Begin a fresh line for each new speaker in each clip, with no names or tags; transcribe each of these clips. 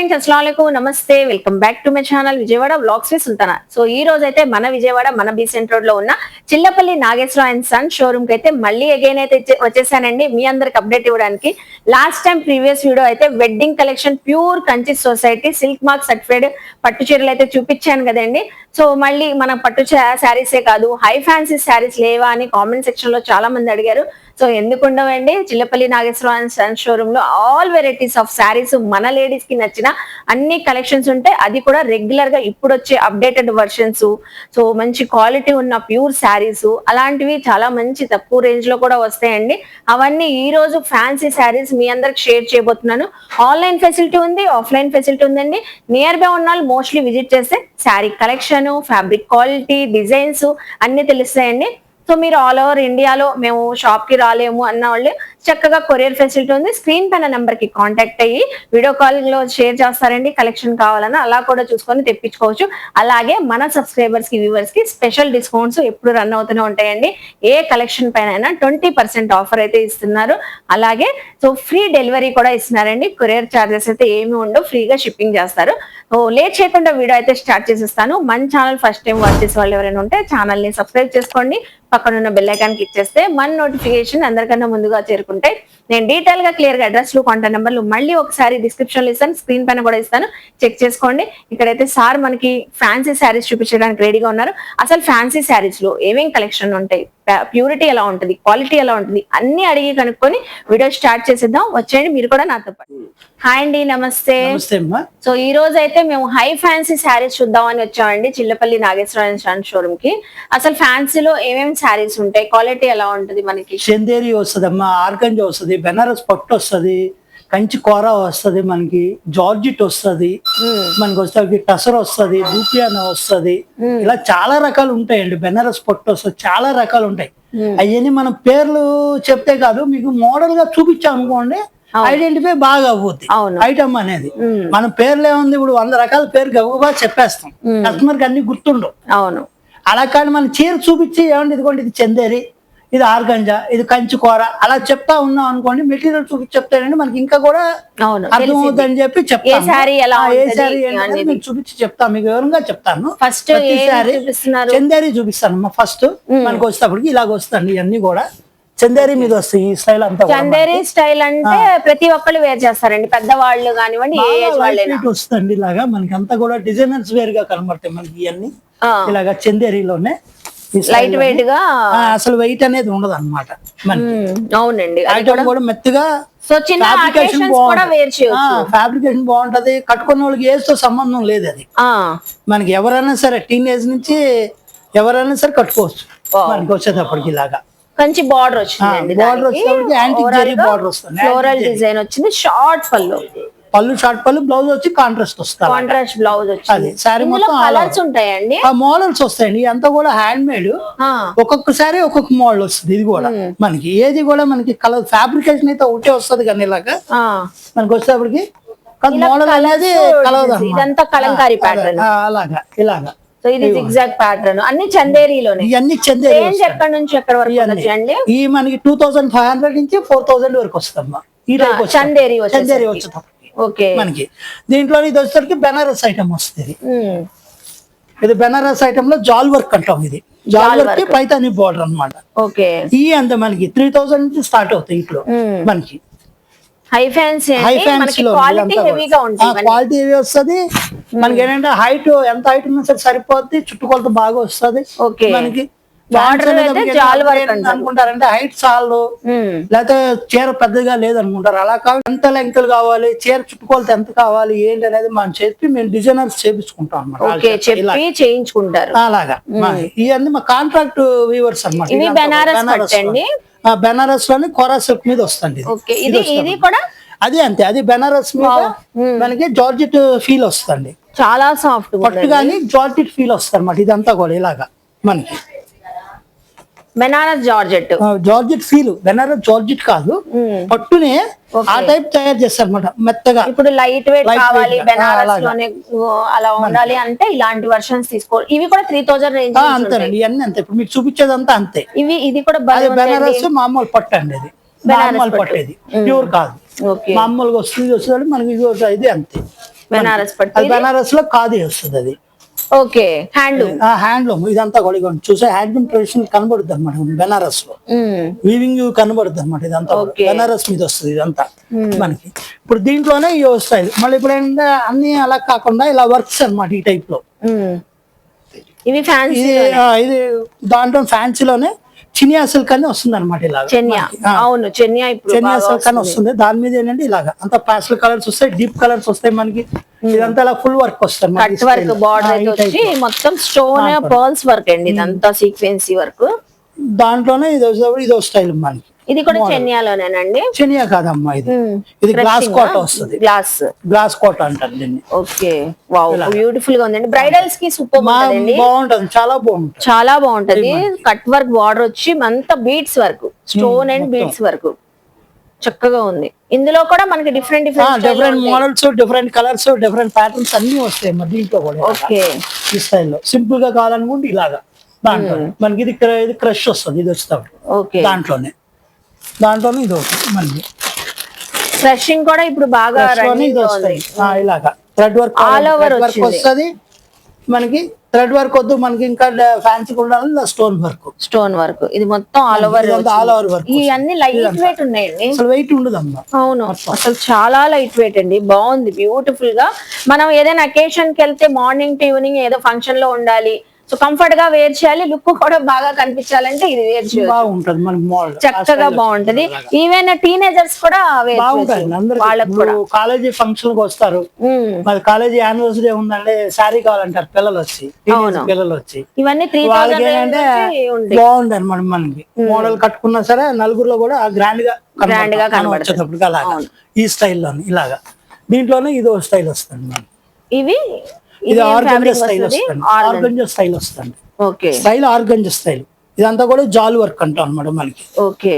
Friends అస్సలం నమస్తే welcome back to my channel Vijayawada blogs with Sultana so ఈ రోజు అయితే మన విజయవాడ మన బీసెంట్ రోడ్లో ఉన్న చిల్లపల్లి నాగేశ్వర అండ్ సన్ షోరూమ్కి అయితే మళ్ళీ అగైన్ అయితే వచ్చేసానండి. మీ అందరికి అప్డేట్ ఇవ్వడానికి. లాస్ట్ టైం ప్రీవియస్ వీడియో అయితే wedding collection pure Kanchi society silk mark certified పట్టు చీరలు అయితే చూపించాను కదండి. సో మళ్ళీ మన పట్టు శారీసే కాదు హై ఫ్యాన్సీ శారీస్ లేవా అని కామెంట్ సెక్షన్లో చాలా మంది అడిగారు. సో ఎందుకు ఉండవండి? చిల్లపల్లి నాగేశ్వర సన్ షోరూమ్లో ఆల్ వెరైటీస్ ఆఫ్ శారీస్ మన లేడీస్కి నచ్చిన అన్ని కలెక్షన్స్ ఉంటాయి. అది కూడా రెగ్యులర్గా ఇప్పుడు వచ్చే అప్డేటెడ్ వర్షన్స్ సో మంచి క్వాలిటీ ఉన్న ప్యూర్ శారీస్ అలాంటివి చాలా మంచి తక్కువ రేంజ్లో కూడా వస్తాయండి. అవన్నీ ఈ రోజు ఫ్యాన్సీ శారీస్ మీ అందరికి షేర్ చేయబోతున్నాను. ఆన్లైన్ ఫెసిలిటీ ఉంది ఆఫ్లైన్ ఫెసిలిటీ ఉందండి. నియర్ బై ఉన్న వాళ్ళు మోస్ట్లీ విజిట్ చేస్తే sari collection fabric quality designs అన్ని తెలుస్తాయండి. సో మీరు ఆల్ ఓవర్ ఇండియాలో మేము షాప్కి రాలేము అన్న వాళ్ళు చక్కగా కొరియర్ ఫెసిలిటీ ఉంది. స్క్రీన్ పైన నెంబర్కి కాంటాక్ట్ అయ్యి వీడియో కాల్లో షేర్ చేస్తారండి. కలెక్షన్ కావాలన్నా అలా కూడా చూసుకొని తెప్పించుకోవచ్చు. అలాగే మన సబ్స్క్రైబర్స్కి వ్యూవర్స్కి స్పెషల్ డిస్కౌంట్స్ ఎప్పుడు రన్ అవుతూనే ఉంటాయండి. ఏ కలెక్షన్ పైన ట్వంటీ పర్సెంట్ ఆఫర్ అయితే ఇస్తున్నారు. అలాగే సో ఫ్రీ డెలివరీ కూడా ఇస్తున్నారండి. కొరియర్ చార్జెస్ అయితే ఏమి ఉండవు. ఫ్రీగా షిప్పింగ్ చేస్తారు. సో లేట్ చేయకుండా వీడియో అయితే స్టార్ట్ చేసేస్తాను. మన ఛానల్ ఫస్ట్ టైం వాచ్ చేసే వాళ్ళు ఎవరైనా ఉంటే ఛానల్ని సబ్స్క్రైబ్ చేసుకోండి. పక్కనున్న బెల్ ఐకాన్ క్లిక్ చేస్తే మన నోటిఫికేషన్ అందరికన్నా ముందుగా చేరుకుంటే నేను డీటెయిల్గా క్లియర్గా అడ్రస్లు కాంటాక్ట్ నెంబర్లు మళ్ళీ ఒకసారి డిస్క్రిప్షన్లో ఇస్తాను స్క్రీన్ పైన కూడా ఇస్తాను. చెక్ చేసుకోండి. ఇక్కడైతే సార్ మనకి ఫ్యాన్సీ శారీస్ చూపించడానికి రెడీగా ఉన్నారు. అసలు ఫ్యాన్సీ శారీస్లో ఏమేం కలెక్షన్ ఉంటాయి? ప్యూరిటీ ఎలా ఉంటుంది? క్వాలిటీ ఎలా ఉంటుంది? అన్ని అడిగి కనుక్కొని వీడియో స్టార్ట్ చేసేద్దాం. వచ్చేయండి మీరు కూడా నాతో పాటు. హాయ్ అండి నమస్తే. సో ఈ రోజు అయితే మేము హై ఫ్యాన్సీ శారీస్ చూద్దామని వచ్చామండి చిల్లపల్లి నాగేశ్వర స్టోరూమ్కి. అసలు ఫ్యాన్సీలో ఏమేమి శారీస్ ఉంటాయి? క్వాలిటీ ఎలా ఉంటుంది మనకి?
చందేరి వస్తుంది అమ్మా ఆర్గంజ వస్తుంది బెనారస్ పట్టు వస్తుంది కంచి కూర వస్తుంది మనకి జార్జిట్ వస్తుంది మనకి వస్తే టసర్ వస్తుంది దూపియానా వస్తుంది. ఇలా చాలా రకాలు ఉంటాయండి బెనారస్ పట్టు వస్తుంది చాలా రకాలు ఉంటాయి. అవన్నీ మనం పేర్లు చెప్తే కాదు మీకు మోడల్గా చూపించాం అనుకోండి ఐడెంటిఫై బాగా
అవును.
ఐటమ్ అనేది. మన పేర్లు ఏముంది ఇప్పుడు వంద రకాల పేరు గబగబా చెప్పేస్తాం. కస్టమర్కి అన్ని గుర్తుండవు.
అవును.
అలా కానీ మన చీర చూపించి ఏమండి ఇదిగోండి ఇది చందేరి. ఇది ఆర్గంజా ఇది కంచి కూర. అలా చెప్తా ఉన్నాం అనుకోండి మెటీరియల్ చూపించి చెప్తానండి. మనకి ఇంకా కూడా
అవును
అర్థమవుతుందని చెప్పి చెప్తాను. చూపించి చెప్తాను. మీకు వివరంగా చెప్తాను.
ఫస్ట్
చందేరి చూపిస్తాను ఫస్ట్ మనకు వచ్చేటప్పటికి ఇలాగ వస్తుంది ఇవన్నీ కూడా. చందేరి మీద వస్తాయి ఈ స్టైల్ అంతా
చందేరి స్టైల్ అంటే ప్రతి ఒక్కళ్ళు వేర్ చేస్తారండి. పెద్దవాళ్ళు కానివ్వండి
వస్తుంది ఇలాగా. మనకి అంతా కూడా డిజైనర్స్ వేర్గా కనబడతాయి మనకి ఇవన్నీ. ఇలాగా చందేరిలోనే.
లైట్
వెయిట్గా అసలు వెయిట్ అనేది ఉండదు అనమాట
అవునండి.
ఐటమ్ కూడా మెత్తగా
సో చిన్న
ఫ్యాబ్రికేషన్ బాగుంటది. కట్టుకున్న వాళ్ళకి ఏజ్తో సంబంధం లేదు అది. మనకి ఎవరైనా సరే టీనేజ్ నుంచి ఎవరైనా సరే కట్టుకోవచ్చు. మనకి వచ్చేటప్పటికి ఇలాగా.
మంచి బార్డర్ వచ్చిందండి
బార్డర్ యాంటీ జెరీ బార్డర్ వస్తుంది.
ఫ్లోరల్ డిజైన్ వచ్చింది. షార్ట్ పళ్ళు.
పళ్ళు షార్ట్ పళ్ళు బ్లౌజ్ వచ్చి కాంట్రాస్ట్ వస్తారు
కాంట్రాస్ట్ బ్లౌజ్
అది శారీ
ఇందులో
మొత్తం
కలర్స్ ఉంటాయండి?
ఆ మోడల్స్ వస్తాయండి. అంతా కూడా హ్యాండ్ మేడ్
ఆ,
ఒక్కొక్కసారి ఒక్కొక్క మోడల్ వస్తుంది. ఇది కూడా. మనకి ఏది కూడా మనకి కలర్ ఫ్యాబ్రికేషన్ అయితే ఒకటే వస్తుంది కానీ ఇలాగా. మనకి వచ్చేటప్పటికి మోడల్ అనేది కలవదు.
ఇదంతా కలంకారీ ప్యాటర్న్
అలాగా ఇలాగా.
సో ఇది జిగ్జాగ్ ప్యాటర్న్ అన్ని చందేరిలోనే.
ఇవన్నీ చందేరి
ఎక్కడి నుంచి ఎక్కడి వరకు వచ్చండి
ఈ మనకి టూ థౌసండ్ ఫైవ్ హండ్రెడ్ నుంచి ఫోర్ థౌసండ్ వరకు టైప్
చందేరి
చందేరి
ఓకే
మనకి. దీంట్లో ఇది వచ్చేసరికి బెనారస్ ఐటమ్ వస్తుంది. ఇది బెనారస్ ఐటమ్లో జాల్ వర్క్ అంటాం ఇది. జాల్ వర్క్ పైతాని బోర్డర్ అన్నమాట.
ఓకే.
ఈ అంత మనకి త్రీ థౌసండ్ నుంచి స్టార్ట్ అవుతాయి ఇంట్లో. మనకి.
హై ఫ్యాన్సీ
హై ఫ్యాన్స్లో
క్వాలిటీ
హెవీ వస్తుంది. మనకి. ఏంటంటే హైట్ ఎంత హైట్ ఉన్నా సరే సరిపోద్ది. చుట్టుకొలత బాగా వస్తుంది.
ఓకే.
మనకి అనుకుంటారంటే హైట్ చాలు.
ఉమ్,
లేకపోతే చీర పెద్దగా లేదనుకుంటారు. అలా కాదు. ఎంత లెంగ్త్ కావాలి? చీర చుట్టుకొలత ఎంత కావాలి? ఏంటి అనేది మనం చెప్పి మేము డిజైనర్స్ చేపించుకుంటాం
చెప్పి చేయించుకుంటారు.
అలాగా. మా- ఇవన్నీ మా కాంట్రాక్ట్ వీవర్స్ ఇదంతా బెనారస్లోని. కొరా సిల్క్ మీద వస్తుంది ఇది.
కూడా
అది అంతే. అది బెనారస్ మీద మనకి జార్జెట్ ఫీల్ వస్తుంది.
చాలా సాఫ్ట్
పట్టు కానీ జార్జెట్ ఫీల్ వస్తుంది అనమాట ఇదంతా కూడా ఇలాగా మనకి.
Banaras georgette.
Georgette feel. Banaras georgette కాదు. పట్టునే ఆ టైప్ తయారు చేస్తారు అనమాట మెత్తగా.
ఇప్పుడు లైట్ వెయిట్ కావాలి బెనారస్. లోనే అలా ఉండాలి అంటే ఇలాంటి వర్షన్స్ తీసుకో ఇవి కూడా త్రీ థౌజండ్ రేంజ్
అంతేనండి ఇవన్నీ అంతే. ఇప్పుడు మీకు చూపించేదంతా అంతే.
ఇవి ఇది కూడా.
బెనారస్ మామూలు పట్టు అండి అది. నార్మల్
పట్టు.
ఇది ప్యూర్ కాదు. మామూలుగా వస్తుంది వస్తుంది మనకి ఇది అంతే.
బెనారస్ పట్టు.
బెనారస్లో ఖాదీ వస్తుంది అది.
ఓకే. హ్యాండ్లూమ్
ఆ హ్యాండ్లూమ్ ఇదంతా కూడా ఇదిగోండి. చూసే హ్యాండ్లూమ్ ట్రెడిషన్ కనబడుతుంది అనమాట బెనారస్లో. వీవింగ్ కనబడుతుంది అనమాట ఇదంతా. బెనారస్ మీద వస్తుంది ఇదంతా మనకి. ఇప్పుడు దీంట్లోనే ఈ స్టైల్ మళ్ళీ ఇప్పుడు ఏంటంటే అన్ని అలా కాకుండా ఇలా వర్క్స్ అన్నమాట ఈ
టైప్లో. ఫ్యాన్సీ
ఇది ఆ, ఇది దాంట్లో ఫ్యాన్సీలోనే చినియా సిల్క్ అని వస్తుంది అనమాట ఇలా
చెన్యా అవును చెన్యా బాగా
సిల్క్ అని వస్తుంది. దాని మీద ఏంటంటే ఇలాగా అంత పాస్టల్ కలర్స్ వస్తాయి డీప్ కలర్స్ వస్తాయి మనకి. ఇదంతా ఫుల్ వర్క్ వస్తుంది
కట్ వర్క్. బార్డర్ వచ్చి. మొత్తం స్టోన్ పర్ల్స్ వర్క్ అండి ఇదంతా సీక్వెన్సీ వర్క్
దాంట్లోనే ఇది ఇదో స్టైల్ మనకి.
ఇది కూడా చెన్యాలోనేనండి.
చెనియా కాదమ్మా ఇది. ఇది గ్లాస్ కోట వస్తుంది.
గ్లాస్
గ్లాస్ కోట అంటారు దీన్ని.
ఓకే. వావ్ బ్యూటిఫుల్గా ఉందండి. బ్రైడల్స్కి సూపర్
బాగుంటది చాలా బాగుంటది.
చాలా బాగుంటది. కట్ వర్క్ బార్డర్ వచ్చి అంతా beads work stone and beads work చక్కగా ఉంది. ఇందులో కూడా మనకి different different
different models different colours different patterns అన్ని వస్తాయి మరి దీంట్లో కూడా.
ఓకే.
ఈ స్టైల్లో సింపుల్గా కావాలనుకుంటే ఇలాగా. దాంట్లో మనకి ఇది క్ర- ఇది క్రష్ వస్తుంది ఇది వస్తుంది
ఓకే.
దాంట్లోనే. దాంట్లోనే ఇది ఒకటి మనకి
ఫ్రెషింగ్ కూడా ఇప్పుడు బాగా
ఇది ఇలాగా. థ్రెడ్ వర్క్ వర్క్
వచ్చింది.
వస్తుంది. మనకి థ్రెడ్ వర్క్ వద్దు మనకి ఇంకా ఫ్యాన్సీ ఉండాలి స్టోన్ వర్క్
స్టోన్ వర్క్ ఇది మొత్తం ఆల్ ఓవర్
over work
ఈ అన్ని లైట్ వెయిట్ ఉన్నాయండి.
అసలు వెయిట్ ఉండదు అమ్మా
అవును అసలు చాలా లైట్ వెయిట్ అండి. బాగుంది. బ్యూటిఫుల్గా. మనం ఏదైనా అకేషన్కి వెళ్తే మార్నింగ్ టు ఈవినింగ్ ఏదో ఫంక్షన్లో ఉండాలి. సో కంఫర్ట్గా వేర్ చేయాలి లుక్ కూడా బాగా కనిపించాలంటే ఇది వేర్
బాగుంటది మనకి మోడల్
చక్కగా బాగుంటది. ఈవెన్ టీనేజర్స్ కూడా వాళ్ళకి
కాలేజీ ఫంక్షన్కి వస్తారు. మరి కాలేజీ యానివర్సరీ ఉందంటే శారీ కావాలంటారు పిల్లలు వచ్చి పిల్లలు వచ్చి
ఇవన్నీ త్రీ
ఏంటంటే బాగుంది అనమాట మనకి. మోడల్ కట్టుకున్నా సరే నలుగురులో కూడా గ్రాండ్గా
Grand గా
కనబడతాం. మనం వచ్చేటప్పుడు అలాగా. ఈ స్టైల్లోని ఇలాగా. దీంట్లోనే ఇదో స్టైల్ వస్తుంది. మనకి
ఇవి
ఇది ఆర్గంజా స్టైల్
వస్తుంది
ఆర్గంజా స్టైల్ వస్తుంది.
ఓకే
స్టైల్ ఆర్గంజా స్టైల్ ఇదంతా కూడా జాల్ వర్క్ అంటాం అనమాట మనకి.
ఓకే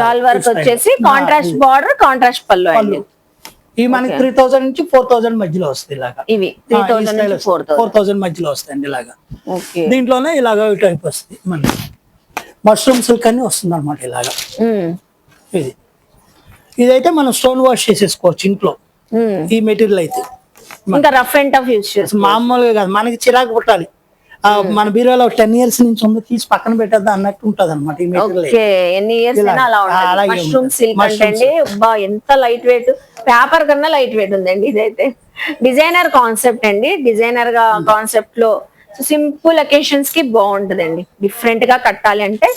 లాల్ వర్క్ వచ్చేసి కాంట్రాస్ట్ బార్డర్ కాంట్రాస్ట్ పళ్ళు
ఈ మనకి త్రీ థౌసండ్ నుంచి ఫోర్ థౌసండ్ మధ్యలో వస్తుంది ఇలాగా.
ఇవి త్రీ థౌసండ్ ఫోర్ థౌసండ్
మధ్యలో వస్తాయండి ఇలాగా. దీంట్లోనే ఇలాగ టైప్ వస్తుంది మనకి. మష్రూమ్ సిల్క్ అని వస్తుంది అనమాట ఇలాగా.
ఉమ్,
ఇది. ఇదైతే మనం స్టోన్ వాష్ చేసేసుకోవచ్చు ఇంట్లో.
ఉమ్.
ఈ మెటీరియల్ అయితే.
ఇంకా రఫ్ అండ్ టఫ్ యూస్ చేస్తాం
మామూలుగా కాదు. మనకి చిరాకు పుట్టాలి. ఆ, మన బీరోలో టెన్ ఇయర్స్ నుంచి ఉంది తీసి పక్కన పెట్టద్దా అన్నట్టు ఉంటది అనమాట
మష్రూమ్. సిల్క్ అంటే ఎంత లైట్ వెయిట్ పేపర్ కన్నా లైట్ వెయిట్ ఉందండి ఇదైతే. డిజైనర్ కాన్సెప్ట్ అండి. డిజైనర్గా కాన్సెప్ట్లో సింపుల్ అకేషన్స్కి బాగుంటదండి. డిఫరెంట్గా కట్టాలి అంటే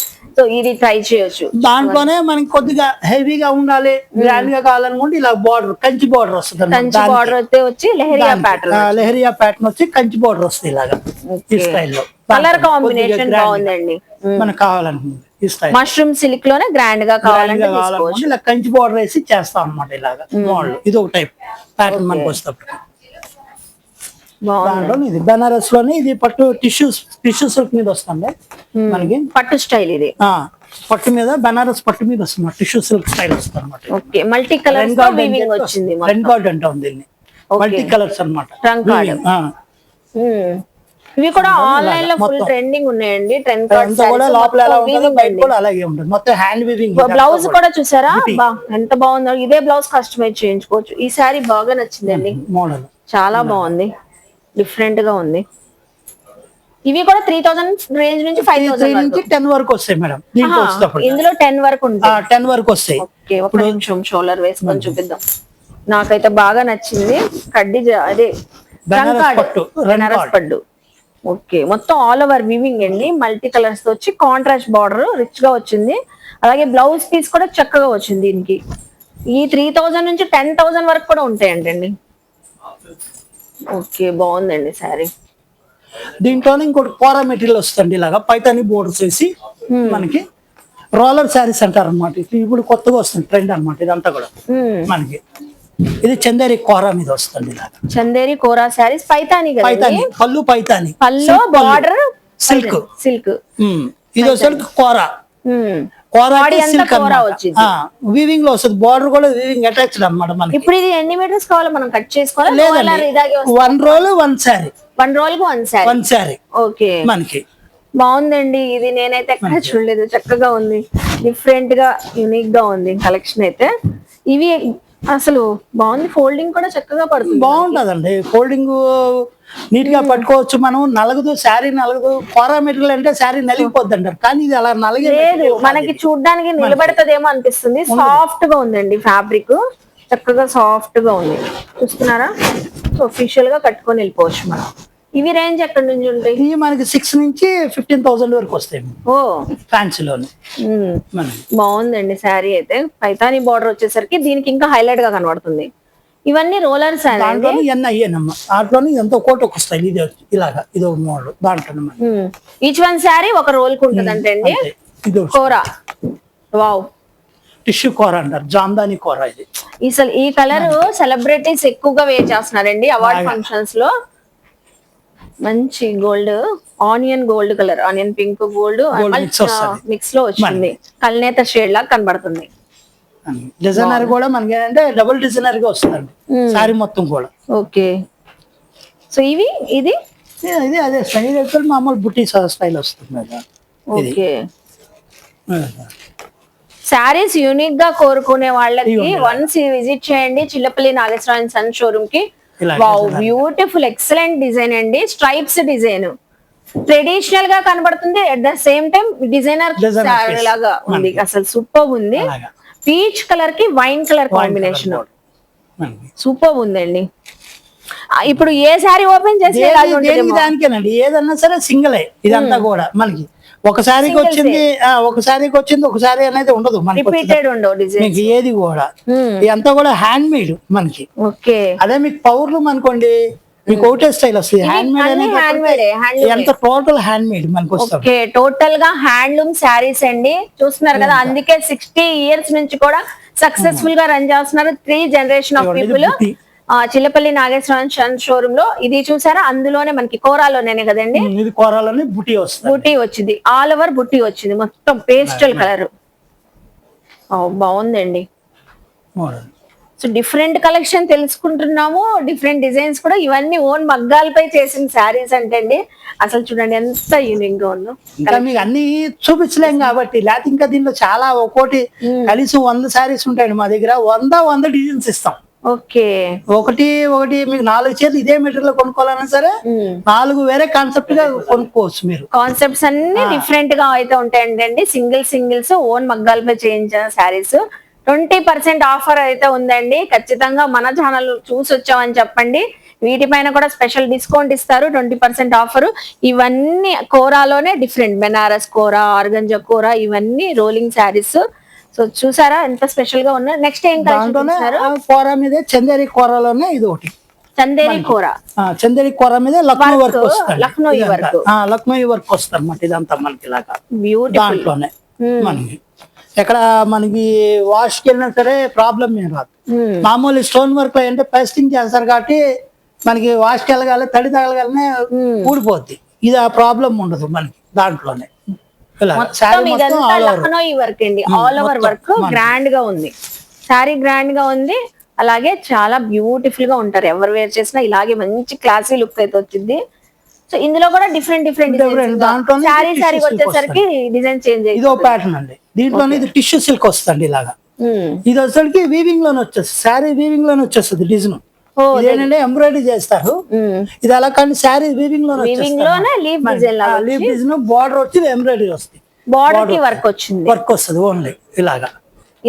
ఇది ట్రై చేయొచ్చు.
దాంట్లోనే మనకి కొద్దిగా హెవీగా ఉండాలి గ్రాండ్గా కావాలనుకుంటే ఇలా బార్డర్ కంచి బార్డర్ వస్తుంది.
కంచి. బార్డర్ అయితే వచ్చి లెహరియా. ప్యాటర్న్
లెహరియా ప్యాటర్న్ వచ్చి కంచి బార్డర్ వస్తుంది ఇలాగా ఈ స్టైల్లో
కలర్ కాంబినేషన్ బాగుందండి.
మనకు కావాలనుకుంది స్టైల్
మష్రూమ్ సిల్క్లోనే గ్రాండ్గా కావాలంటే
కావాలనుకుంటే ఇలా కంచి బార్డర్ వేసి చేస్తాం అన్నమాట ఇలాగా మోడల్ ఇది ఒక టైప్ ప్యాటర్న్ మనకు
బాగుంది
దాంట్లో ఇది బెనారస్లోనే ఇది పట్టు టిష్యూస్ టిష్యూ సిల్క్ మీద వస్తుంది మనకి.
పట్టు స్టైల్ ఇది.
పట్టు మీద బెనారస్ పట్టు మీద వస్తుంది. టిష్యూ సిల్క్ స్టైల్ వస్తుంది అనమాట
మల్టీ వీవింగ్ వచ్చింది.
రెన్ గార్డ్ అంటాం దీన్ని. మల్టీ కలర్స్ అనమాట.
ఉమ్. ఇవి కూడా ఆన్లైన్లో ఫుల్ ట్రెండింగ్ ఉన్నాయండి. ట్రెండ్
అంతా కూడా లోపల ఎలా ఉంటుందో బయట కూడా అలాగే ఉంటుంది. మొత్తం హ్యాండ్ వీవింగ్
బ్లౌజ్ కూడా. చూసారా? బా ఎంత బాగుందో. ఇదే బ్లౌజ్ కస్టమైజ్ చేయించుకోవచ్చు. ఈ సారీ బాగా నచ్చిందండి.
మోడల్
చాలా బాగుంది. డిఫరెంట్గా ఉంది. ఇవి కూడా త్రీ థౌసండ్ రేంజ్ నుంచి ఫైవ్
త్రీ
థౌసండ్
నుంచి టెన్ వరకు వస్తాయి మేడం.
ఇందులో టెన్ వరకు
టెన్ వరకు వస్తాయి.
ఒక నిమిషం షోల్డర్ వేసుకొని చూపిద్దాం. నాకైతే బాగా నచ్చింది కడ్డీ జ- అదే.
పట్టు
ఓకే మొత్తం ఆల్ ఓవర్ వివింగ్ అండి. మల్టీ కలర్స్తో వచ్చి కాంట్రాస్ట్ బార్డర్ రిచ్గా వచ్చింది. అలాగే బ్లౌజ్ పీస్ కూడా చక్కగా వచ్చింది దీనికి. ఈ త్రీ థౌజండ్ నుంచి టెన్ థౌసండ్ వరకు కూడా ఉంటాయంటండి. ఓకే బాగుందండి సారీ
దీంట్లోనే ఇంకోటి కోరా మెటీరియల్ వస్తుంది ఇలాగా. పైతాని బోర్డర్స్ వేసి మనకి రోలర్ శారీస్ అంటారు అనమాట ఇప్పుడు కొత్తగా వస్తుంది ట్రెండ్ అన్నమాట ఇదంతా కూడా. మనకి. ఇది చందేరి కోరా మీద వస్తుంది ఇలాగా.
చందేరి కోరా శారీస్ పైతాని
పైతాని పళ్ళు పైతాని.
పల్లో బార్డర్
సిల్క్
సిల్క్
ఇది సిల్క్ కోరా. వీవింగ్లో వస్తుంది. బార్డర్ కూడా వీవింగ్ అటాచ్డ్ అన్నమాట మనకి.
ఇప్పుడు ఇది ఎన్ని మీటర్స్ కావాలో మనం కట్ చేసుకోవాలా?
One roll one sari
one రోల్కి one sari
one sari
okay
మనకి.
బాగుందండి. ఇది నేనైతే ఎక్కడ చూడలేదు. చక్కగా ఉంది. డిఫరెంట్గా యూనిక్గా ఉంది కలెక్షన్ అయితే. ఇవి అసలు బాగుంది. ఫోల్డింగ్ కూడా చక్కగా పడుతుంది
బాగుంటదండి. ఫోల్డింగ్ నీట్గా పట్టుకోవచ్చు మనం. నలగదు శారీ నలగదు కోరా మెటీరియల్ అంటే శారీ నలిగిపోద్ది అంటారు కానీ ఇది అలా నలిగే
లేదు
material కాదు
మనకి. చూడ్డానికి నిలబెడతదేమో అనిపిస్తుంది. సాఫ్ట్గా ఉందండి ఫ్యాబ్రిక్. చక్కగా సాఫ్ట్గా ఉంది. చూస్తున్నారా? సో అఫీషియల్గా కట్టుకొని వెళ్ళిపోవచ్చు మనం. ఇవి రేంజ్ ఎక్కడి నుంచి ఉంటాయి?
ఇవి మనకి సిక్స్ నుంచి ఫిఫ్టీన్ థౌసండ్ వరకు వస్తాయి.
ఓ.
ఫ్యాన్సీలోని
బాగుందండి శారీ అయితే. పైతాని బార్డర్ వచ్చేసరికి దీనికి ఇంకా హైలైట్గా కనబడుతుంది. ఇవన్నీ రోలర్స్ అండి
దాంట్లోనే ఎన్ని అయ్యానమ్మ. దాంట్లోనే ఎంతో కోటకు వస్తాయి. ఇది ఇలాగా ఇది ఒక మోడల్ దాంట్లో
ఈచ్ వన్ శారీ ఒక రోల్కు ఉంటదంటే అండి? కూర. వావ్.
టిష్యూ కూర అంటారు. జామ్దాని కూర ఇది.
అసలు ఈ కలర్ సెలబ్రిటీస్ ఎక్కువగా వేర్ చేస్తున్నారండి అవార్డ్. ఫంక్షన్స్లో మంచి gold onion gold colour. Onion pink gold. మిక్స్లో వచ్చింది. కల్నేత షేడ్ లాగా కనబడుతుంది.
డిజైనర్ కూడా మనకి ఏంటంటే డబుల్ డిజైనర్గా వస్తుందండి శారీ మొత్తం కూడా.
ఓకే. సో ఇవి? ఇది?
ఇది- అదే స్టైల్ అయితే మామూలు బుట్టి స్టైల్ వస్తుంది
ఓకే. శారీస్ యూనిక్గా కోరుకునే వాళ్ళకి వన్స్ విజిట్ చేయండి చిల్లపల్లి నాగేశ్వర సన్ షోరూమ్కి. బ్యూటిఫుల్ ఎక్సలెంట్ డిజైన్ అండి. స్ట్రైప్స్ డిజైన్ ట్రెడిషనల్గా కనబడుతుంది. At the same time designer. లాగా ఉంది. అసలు సూపర్ ఉంది. పీచ్ కలర్కి వైన్ కలర్ కాంబినేషన్. సూపర్ ఉందండి. ఇప్పుడు ఏ శారీ ఓపెన్ చేసి
దానికేనండి? ఏదన్నా సరే సింగిలే. ఇదంతా కూడా మనకి. ఒక శారీకి వచ్చింది ఆ, ఒక శారీకి వచ్చింది ఒక శారీ అనేది ఉండదు మనకి మీకు ఏది కూడా. ఇదంతా కూడా హ్యాండ్ మేడ్ మనకి.
ఓకే.
అదే మీకు పవర్లూమ్ అనుకోండి మీకు ఒకటే స్టైల్ వస్తుంది. హ్యాండ్ మేడ్ ఎంత టోటల్ హ్యాండ్ మేడ్ మనకి
ఓకే టోటల్గా హ్యాండ్లూమ్ శారీస్ అండి. చూస్తున్నారు కదా అందుకే సిక్స్టీ ఇయర్స్ నుంచి కూడా సక్సెస్ఫుల్గా రన్ చేస్తున్నారు three generation of people. Chillapalli Nageswara షోరూమ్లో. ఇది చూసారా? అందులోనే మనకి కోరాలోనే కదండి?
ఇది కూరలోనే బుటీ వస్తుంది.
బుట్టి వచ్చింది. ఆల్ ఓవర్ బుట్టి వచ్చింది. మొత్తం పేస్టల్ కలర్ బాగుందండి. సో డిఫరెంట్ కలెక్షన్ తెలుసుకుంటున్నాము డిఫరెంట్ డిజైన్స్ కూడా ఇవన్నీ ఓన్ మగ్గాలపై చేసిన శారీస్ అంటే అండి అసలు చూడండి ఎంత యూనిక్గా ఉందో.
ఇంకా మీకు అన్ని చూపించలేం కాబట్టి లేకపోతే ఇంకా దీనిలో చాలా ఒక్కోటి కలిసి వంద శారీస్ ఉంటాయండి మా దగ్గర. వంద వంద డిజైన్స్ ఇస్తాం.
ఓకే.
ఒకటి ఒకటి మీకు నాలుగు చీరలు ఇదే మెటీరియల్ కొనుక్కోవాలన్నా సరే నాలుగు వేరే కాన్సెప్ట్గా కొనుక్కోవచ్చు మీరు.
కాన్సెప్ట్స్ అన్ని డిఫరెంట్గా అయితే ఉంటాయండి సింగిల్ సింగిల్స్ ఓన్ మగ్గాలపై చేయించిన శారీస్ ట్వంటీ పర్సెంట్ ఆఫర్ అయితే ఉందండి. ఖచ్చితంగా మన ఛానల్ చూసి వచ్చామని చెప్పండి. వీటిపైన కూడా స్పెషల్ డిస్కౌంట్ ఇస్తారు. Twenty percent offer. ఇవన్నీ కోరాలోనే డిఫరెంట్. బెనారస్ కోరా ఆర్గంజా కోరా ఇవన్నీ రోలింగ్ శారీస్. సో చూసారా? ఎంత స్పెషల్గా ఉన్నాయి నెక్స్ట్ ఏం
కూర మీదే చందేరి కూరలోనే ఇది ఒకటి.
చందేరి కూర.
ఆ, చందేరి కూర మీద లక్నో వర్క్ వస్తుంది.
work.
ఆ, లక్నోయి వర్క్ వస్తుంది అన్నమాట ఇదంతా మనకి ఇలాగా
బ్యూటిఫుల్
దాంట్లోనే మనకి. ఎక్కడ మనకి వాష్కి వెళ్ళినా సరే ప్రాబ్లం ఏం రాదు. మామూలు స్టోన్ వర్క్ అంటే పేస్టింగ్ చేస్తారు కాబట్టి మనకి వాష్కి వెళ్ళగాలి తడి తగలగానే ఊడిపోద్ది. ఇది ఆ ప్రాబ్లం ఉండదు మనకి దాంట్లోనే.
వర్క్ అండి. ఆల్ ఓవర్ వర్క్ గ్రాండ్గా ఉంది. శారీ గ్రాండ్గా ఉంది. అలాగే చాలా బ్యూటిఫుల్గా ఉంటారు. ఎవరు వేర్ చేసినా ఇలాగే మంచి క్లాసీ లుక్ అయితే వచ్చింది. సో ఇందులో కూడా డిఫరెంట్ డిఫరెంట్ శారీ శారీ వచ్చేసరికి డిజైన్ చేంజ్
ఇది ఒక ప్యాటర్న్ అండి. దీంట్లోనే ఇది టిష్యూ సిల్క్ వస్తుంది ఇలాగా. ఇది వచ్చేసరికి వీవింగ్లోనే వచ్చేస్తుంది. శారీ వీవింగ్లోనే వచ్చేస్తుంది డిజైన్. ఇదేంటంటే ఎంబ్రాయిడరీ చేస్తారు. ఇది అలా కానీ శారీ
వీవింగ్లోనే డిజైన్
డిజైన్ బార్డర్ వచ్చి? ఎంబ్రాయిడరీ వస్తుంది.
బార్డర్కి వర్క్ వచ్చింది.
వర్క్ వస్తుంది ఓన్లీ ఇలాగా.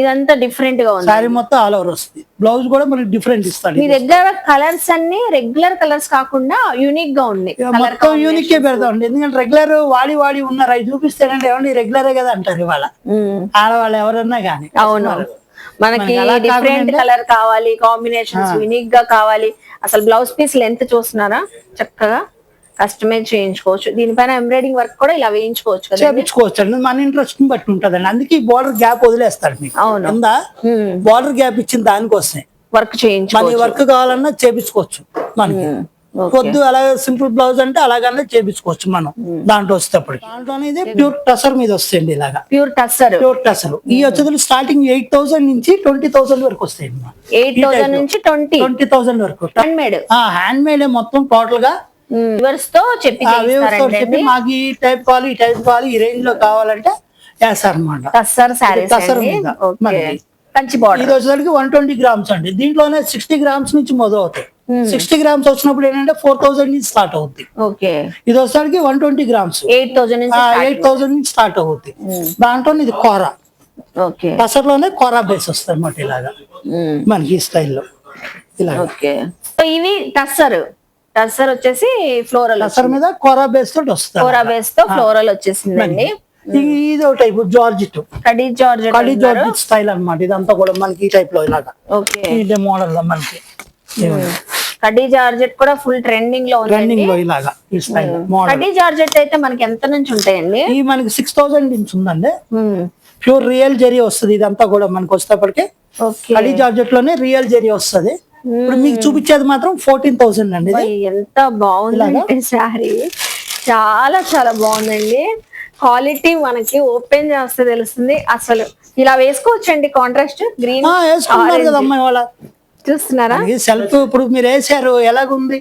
ఇదంతా డిఫరెంట్గా ఉంది.
శారీ మొత్తం ఆల్ ఓవర్ వస్తుంది. బ్లౌజ్ కూడా మనకి డిఫరెంట్ ఇస్తాడు.
మీ దగ్గర కలర్స్ అన్ని రెగ్యులర్ కలర్స్ కాకుండా యూనిక్గా
ఇక మొత్తం యూనిక్ పెడతామండి ఎందుకంటే రెగ్యులర్ వాడి వాడి ఉన్నారు. అవి చూపిస్తేనంటే ఏమండి రెగ్యులరే కదా అంటారు ఇవాళ. ఆడవాళ్ళు ఎవరన్నా కానీ
అవును. మనకి డిఫరెంట్ కలర్ కావాలి కాంబినేషన్స్ యూనిక్గా కావాలి. అసలు బ్లౌజ్ పీస్ లెంత్ చూస్తున్నారా? చక్కగా. కస్టమైజ్ చేయించుకోవచ్చు. దీనిపైన ఎంబ్రాయిడింగ్ వర్క్ కూడా ఇలా వేయించుకోవచ్చు కదా
అండి మన ఇంట్రెస్ట్ బట్టి ఉంటదండి అందుకే ఈ బార్డర్ గ్యాప్ వదిలేస్తాడు మీకు.
అవును.
బార్డర్ గ్యాప్ ఇచ్చిన దానికోసమే.
వర్క్
మన
చేయించుకోవచ్చు
వర్క్ కావాలన్నా చేపించుకోవచ్చు మనకి. వద్దు అలాగే సింపుల్ బ్లౌజ్ అంటే అలాగనే చేపించుకోవచ్చు మనం దాంట్లో వచ్చేటప్పటికి. దాంట్లోనే ఇది ప్యూర్ టసర్ మీద వస్తాయండి ఇలాగా.
ప్యూర్ టస్సర్.
ప్యూర్ టసర్ ఈ వచ్చేది స్టార్టింగ్ ఎయిట్ థౌసండ్ నుంచి ట్వంటీ థౌసండ్ వరకు వస్తాయండి.
ఎయిట్ థౌసండ్ నుంచి ట్వంటీ.
ట్వంటీ థౌసండ్ వరకు.
హ్యాండ్ మేడ్
హ్యాండ్ మేడ్ మొత్తం
టోటల్గా తో చెప్పి
ఆ waves తో
చేయిస్తారండి
చెప్పి మాకు ఈ టైప్ కావాలి ఈ టైప్ కావాలి ఈ రేంజ్లో కావాలంటే వేస్తారు అనమాట
టస్సర్ శారీస్
టసర్
అండి.
మీద
ఓకే
మనకి.
కంచి బార్డర్
ఇది వచ్చేసరికి వన్ ట్వంటీ గ్రామ్స్ అండి. దీంట్లోనే సిక్స్టీ గ్రామ్స్ నుంచి మొదలు అవుతాయి సిక్స్టీ గ్రామ్స్ వచ్చినప్పుడు ఏంటంటే ఫోర్ థౌసండ్ నుంచి స్టార్ట్ అవుద్ది.
ఓకే
ఇది వచ్చేసరికి one twenty grams
eight
thousand నుంచి స్టార్ట్ అవుద్ది. దాంట్లో ఇది కోర.
ఓకే
టసర్లోనే కోరా బేస్ వస్తుంది అన్నమాట ఇలాగా మనకి ఈ స్టైల్లో
సో ఇవి టస్సర్ టస్సర్ వచ్చేసి ఫ్లోరల్
టసర్ మీద కోరా బేస్ తోటి వస్తుంది
కోరా బేస్తో ఫ్లోరల్ వచ్చేసిందండి.
ఇది ఇది ఒక టైప్ జార్జిట్.
కడి జార్జ్
కడి జార్జిట్ స్టైల్ అన్నమాట. ఇదంతా కూడా మనకి ఈ టైప్లో ఇలాగా.
ఓకే.
ఇదే మోడల్లో మనకి.
కడి జార్జెట్ కూడా ఫుల్
ట్రెండింగ్లో రన్నింగ్లో ఇలాగా ఈ స్టైల్
కడి జార్జెట్ అయితే మనకి ఎంత నుంచి ఉంటాయండి?
ఈ మనకి సిక్స్ థౌసండ్ నుంచి ఉందండి. ప్యూర్ రియల్ జెరీ వస్తుంది. ఇదంతా కూడా మనకి వచ్చేటప్పటికి కడి జార్జెట్లోనే రియల్ జెరీ వస్తుంది. ఇప్పుడు మీకు చూపించేది మాత్రం ఫోర్టీన్ థౌసండ్ అండి
ఎంత బాగుందంటే శారీ. చాలా చాలా బాగుందండి. క్వాలిటీ మనకి ఓపెన్ చేస్తే తెలుస్తుంది. అసలు ఇలా వేసుకోవచ్చండి కాంట్రాస్ట్ గ్రీన్ చూస్తున్నారా?
సెల్ఫ్ ఇప్పుడు మీరు వేసారు ఎలాగుంది?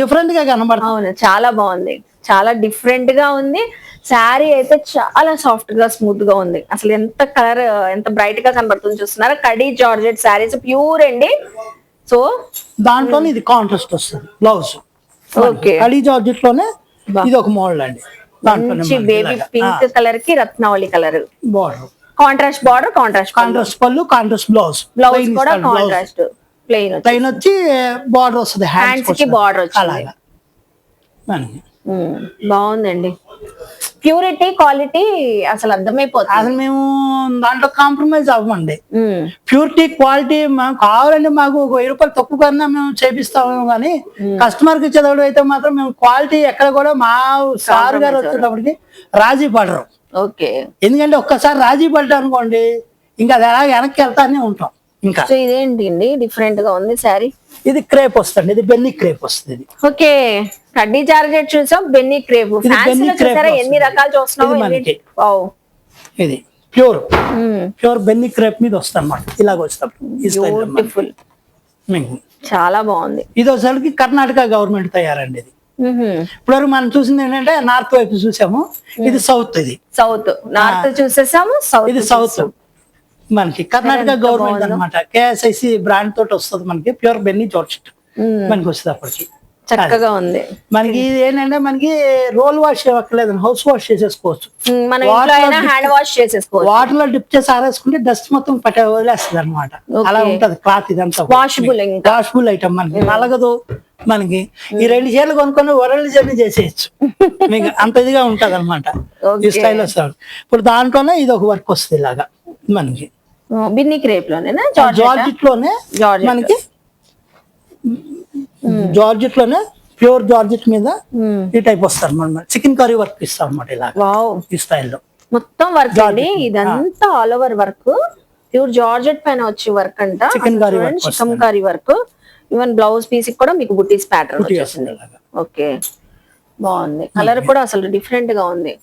డిఫరెంట్గా కనబడుతుంది.
అవును చాలా బాగుంది. చాలా డిఫరెంట్గా ఉంది. శారీ అయితే చాలా సాఫ్ట్గా స్మూత్గా ఉంది. అసలు ఎంత కలర్ ఎంత బ్రైట్గా కనబడుతుంది చూస్తున్నారా? కడి జార్జెట్ శారీస్ ప్యూర్ అండి. సో
దాంట్లో ఇది కాంట్రాస్ట్ వస్తుంది బ్లౌజ్
ఓకే
కడి జార్జెట్లోనే ఇది ఒక మోడల్ అండి.
మంచి బేబీ పింక్ కలర్కి Ratnavali colour
border
contrast border contrast
contrast పళ్ళు కాంట్రాస్ట్ బ్లౌజ్
బ్లౌజ్ కూడా కాంట్రాస్ట్ ప్లెయిన్
ప్లైన్ వచ్చి బార్డర్ వస్తుంది
హ్యాండ్స్కి బార్డర్ వచ్చింది. ఉమ్, బాగుందండి. ప్యూరిటీ క్వాలిటీ అసలు అర్థమైపోతుంది.
అసలు మేము దాంట్లో కాంప్రమైజ్ అవ్వండి
ఉమ్,
ప్యూరిటీ క్వాలిటీ మాకు కావాలంటే మాకు ఒక వెయ్యి రూపాయలు తక్కువ కన్నా మేము చేపిస్తాము కానీ కస్టమర్కి చదవడం అయితే మాత్రం మేము క్వాలిటీ ఎక్కడ కూడా మా సార్ గారు వచ్చేటప్పటికి రాజీ పడరు.
ఓకే.
ఎందుకంటే ఒక్కసారి రాజీ పడ్డా అనుకోండి ఇంకా అది అలా వెనక్కి వెళ్తానే ఉంటాం ఇంకా.
సో ఇదేంటి అండి డిఫరెంట్గా ఉంది శారీ?
ఇది క్రేప్ వస్తుంది ఇది బెన్ని క్రేప్ వస్తుంది
ఓకే. కడ్డీ జార్జెట్ చూసాం బెన్నీ క్రేప్ ఫ్యాన్సీలో చూసారా. ఎన్ని రకాలు చూస్తున్నావు?
ఇది ప్యూర్. ప్యూర్ బెన్ని క్రేప్ మీద వస్తుంది. అన్నమాట. ఇలాగ వస్తాం.
చాలా బాగుంది.
ఇది వచ్చేసరికి కర్ణాటక గవర్నమెంట్ తయారండి ఇది. ఇప్పుడు మనం చూసింది ఏంటంటే నార్త్ వైపు చూసాము. ఇది సౌత్ ఇది.
సౌత్. నార్త్ చూసేసాము సౌత్
ఇది సౌత్. మనకి కర్ణాటక గవర్నమెంట్ అన్నమాట. కేఎస్ఐసి బ్రాండ్ తోటి వస్తుంది మనకి. ప్యూర్ బెన్నీ జార్జెట్ మనకి వస్తుంది అప్పటికి.
చక్కగా ఉంది.
మనకి ఇది ఏంటంటే మనకి రోల్ వాష్ అక్కర్లేదు హౌస్ వాష్ చేసేసుకోవచ్చు.
హ్యాండ్ వాష్ చేసేసుకోవచ్చు.
వాటర్లో డిప్ చేసి ఆరేసుకుంటే డస్ట్ మొత్తం పట్టే వదిలేస్తుంది అనమాట అలా ఉంటది క్లాత్ ఇదంతా
వాషబుల్
వాషబుల్ ఐటమ్ మనకి. నలగదు మనకి. ఈ రెండు చీరలు కొనుక్కొని వరల్డ్ జర్నీ చేసేయచ్చు. మీకు అంత ఇదిగా ఉంటది అనమాట ఈ. స్టైల్ వస్తుంది ఇప్పుడు దాంట్లోనే ఇది ఒక వర్క్ వస్తుంది ఇలాగా మనకి.
బిన్ని క్రేప్ లోనేనా జార్జెట్?
లోనే. మనకి జార్జిట్లోనే ప్యూర్ జార్జిట్ మీద ఈ టైప్ వస్తారు మనం. చికెన్ కర్రీ వర్క్ ఇస్తాం అనమాట
వావ్
ఈ స్టైల్లో.
మొత్తం వర్క్ అండి? ఇదంతా all over work pure georgette పైన వచ్చే వర్క్ అంట.
curry work
chicken curry work. Even blouse piece కూడా మీకు బుటీస్ ప్యాటర్న్ వచ్చేసింది ఓకే బాగుంది. కలర్ కూడా అసలు డిఫరెంట్గా ఉంది.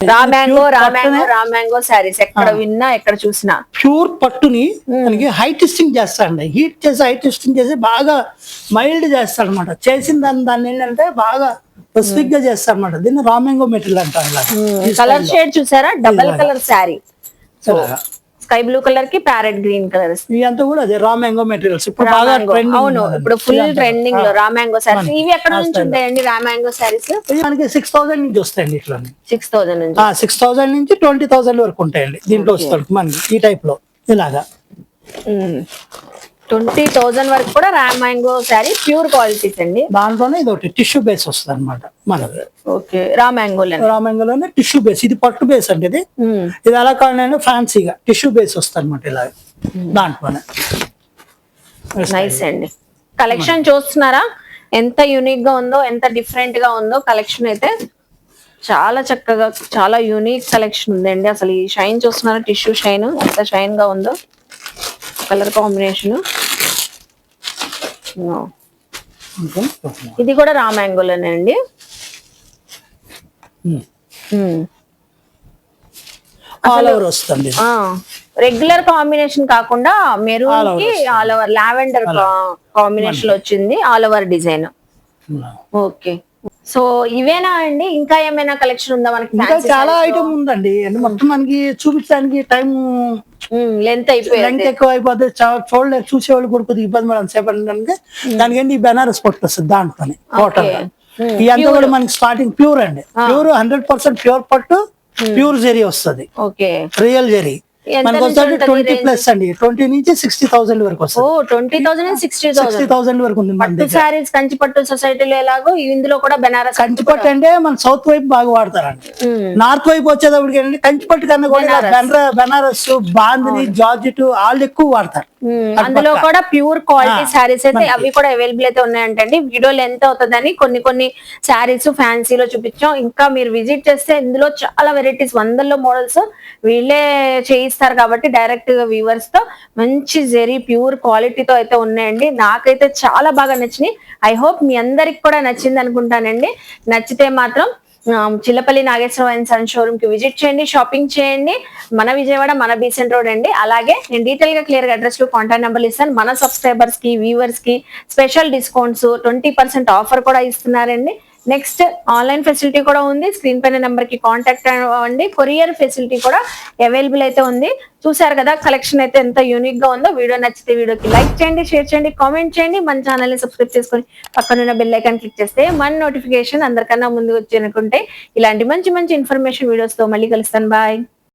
Raw mango raw mango raw mango saris ఎక్కడ విన్నా ఎక్కడ చూసినా.
ప్యూర్ పట్టుని మనకి హై టెస్టింగ్ చేస్తాడండి హీట్ చేసి హై టెస్టింగ్ చేసి బాగా మైల్డ్ చేస్తాడు అనమాట చేసిన దాన్ని దాన్ని ఏంటంటే బాగా స్పెసిఫిక్గా చేస్తాడు అనమాట దీన్ని రామెంగో మెటీరియల్ అంటారు. కలర్లో.
షేడ్ చూసారా? డబల్ కలర్ శారీ
ఇలాగా.
స్కై బ్లూ కలర్కి ప్యారెట్ గ్రీన్ కలర్
ఇదంతా కూడా అదే రామెంగో మెటీరియల్స్. ఇప్పుడు బాగా ట్రెండింగ్
అవును ఇప్పుడు ఫుల్ ట్రెండింగ్లో రామాంగో శారీస్ ఇవి ఎక్కడ నుంచి ఉంటాయండి రామాంగో శారీస్
ఇది మనకి సిక్స్ థౌసండ్ నుంచి వస్తాయండి ఇట్లా
సిక్స్ థౌసండ్ నుంచి.
సిక్స్ థౌసండ్ నుంచి ట్వంటీ థౌసండ్ వరకు ఉంటాయండి దీంట్లో వస్తాడు మనకి ఈ టైప్లో. ఇలాగా.
ట్వంటీ థౌసండ్ వరకు కూడా రామాంగో శారీ ప్యూర్ క్వాలిటీస్ అండి.
దాంట్లోనే ఇది ఒకటి టిష్యూ బేస్ వస్తుంది అనమాట మనకి
ఓకే రామాంగో
రామెంగోలోనే టిష్యూ బేస్ ఇది పట్టు బేస్ అంటే ఇది. ఇది ఎలా కావాలంటే ఫ్యాన్సీగా టిష్యూ బేస్ వస్తుంది అనమాట ఇలా దాంట్లోనే.
నైస్ అండి. కలెక్షన్ చూస్తున్నారా? ఎంత యూనిక్గా ఉందో ఎంత డిఫరెంట్గా ఉందో కలెక్షన్ అయితే చాలా చక్కగా చాలా యూనిక్ కలెక్షన్ ఉందండి. అసలు ఈ షైన్ చూస్తున్నారా? టిష్యూ షైన్ ఎంత షైన్గా ఉందో. Colour combination. ఇది కూడా అండి.
ఆల్ ఓవర్ వస్తుంది. ఇది.
రెగ్యులర్ కాంబినేషన్ కాకుండా మెరూన్కి ఆల్ ఓవర్ లావెండర్ కాంబినేషన్ వచ్చింది all over design okay so ఇవేనా అండి? ఇంకా ఏమైనా కలెక్షన్ ఉందా మనకి
ఇంకా చాలా? ఐటమ్ ఉందండి. అంటే మొత్తం మనకి చూపించడానికి టైం
లెంత్ అయిపోయింది
లెంగ్త్ ఎక్కువ అయిపోతే చా- చూడలేరు చూసేవాళ్ళు కూడా కొద్దిగా ఇబ్బంది పడడం సేపడానికి దానికి ఏంటి? ఈ బెనారస్ పట్టు వస్తుంది దాంట్లోనే టోటల్ ఇదంతా కూడా మనకి స్టార్టింగ్ ప్యూర్ అండి. ప్యూర్ హండ్రెడ్ పర్సెంట్ ప్యూర్ పట్టు ప్యూర్ జెరీ వస్తుంది.
ఓకే.
రియల్ జెరీ. మనకి వస్తుంది ట్వంటీ ప్లస్ అండి. ట్వంటీ నుంచి సిక్స్టీ థౌసండ్ వరకు
ఓ
వస్తుంది
twenty thousand sixty
sixty
thousand
వరకు ఉంది
పట్టు శారీస్ కంచిపట్టు సొసైటీలో ఎలాగో ఇందులో కూడా బెనారస్
కంచిపట్టు అంటే మన సౌత్ వైపు బాగా వాడతారండి. నార్త్ వైపు వచ్చేటప్పటికి ఏంటంటే కంచిపట్టు కన్నా కూడా బెనారస్. బాందిని జార్జెట్ వాళ్ళు ఎక్కువ వాడతారు.
అందులో కూడా ప్యూర్ క్వాలిటీ శారీస్ అయితే అవి కూడా అవైలబుల్ అయితే ఉన్నాయంటండి. వీడియోలో ఎంత అవుతుందని కొన్ని కొన్ని శారీస్ ఫ్యాన్సీలో చూపించాం. ఇంకా మీరు విజిట్ చేస్తే ఇందులో చాలా వెరైటీస్ వందల్లో మోడల్స్ వీళ్ళే చేయిస్తారు. కాబట్టి డైరెక్ట్గా వ్యూవర్స్తో మంచి జెరీ ప్యూర్ క్వాలిటీతో అయితే ఉన్నాయండి. నాకైతే చాలా బాగా నచ్చినాయి. ఐ హోప్ మీ అందరికి కూడా నచ్చింది అనుకుంటానండి. నచ్చితే మాత్రం చిల్లపల్లి నాగేశ్వరరావు అండ్ సన్ షోరూమ్కి విజిట్ చేయండి షాపింగ్ చేయండి. మన విజయవాడ మన బీసెంట్ రోడ్ అండి. అలాగే నేను డీటెయిల్గా క్లియర్గా అడ్రస్ కాంటాక్ట్ నెంబర్లు ఇస్తాను. మన సబ్స్క్రైబర్స్కి వ్యూవర్స్కి special discounts twenty percent offer కూడా ఇస్తున్నారండి. నెక్స్ట్ ఆన్లైన్ ఫెసిలిటీ కూడా ఉంది. స్క్రీన్ పైన నెంబర్కి కాంటాక్ట్ అవ్వండి. కొరియర్ ఫెసిలిటీ కూడా అవైలబుల్ అయితే ఉంది. చూసారు కదా కలెక్షన్ అయితే ఎంత యూనిక్గా ఉందో. వీడియో నచ్చితే వీడియోకి లైక్ చేయండి షేర్ చేయండి కామెంట్ చేయండి. మన ఛానల్ని సబ్స్క్రైబ్ చేసుకొని పక్కనున్న బెల్ ఐకాన్ క్లిక్ చేస్తే మన నోటిఫికేషన్ అందరికన్నా ముందు వచ్చి అనుకుంటే ఇలాంటి మంచి మంచి ఇన్ఫర్మేషన్ వీడియోస్తో మళ్ళీ కలుస్తాను. బాయ్.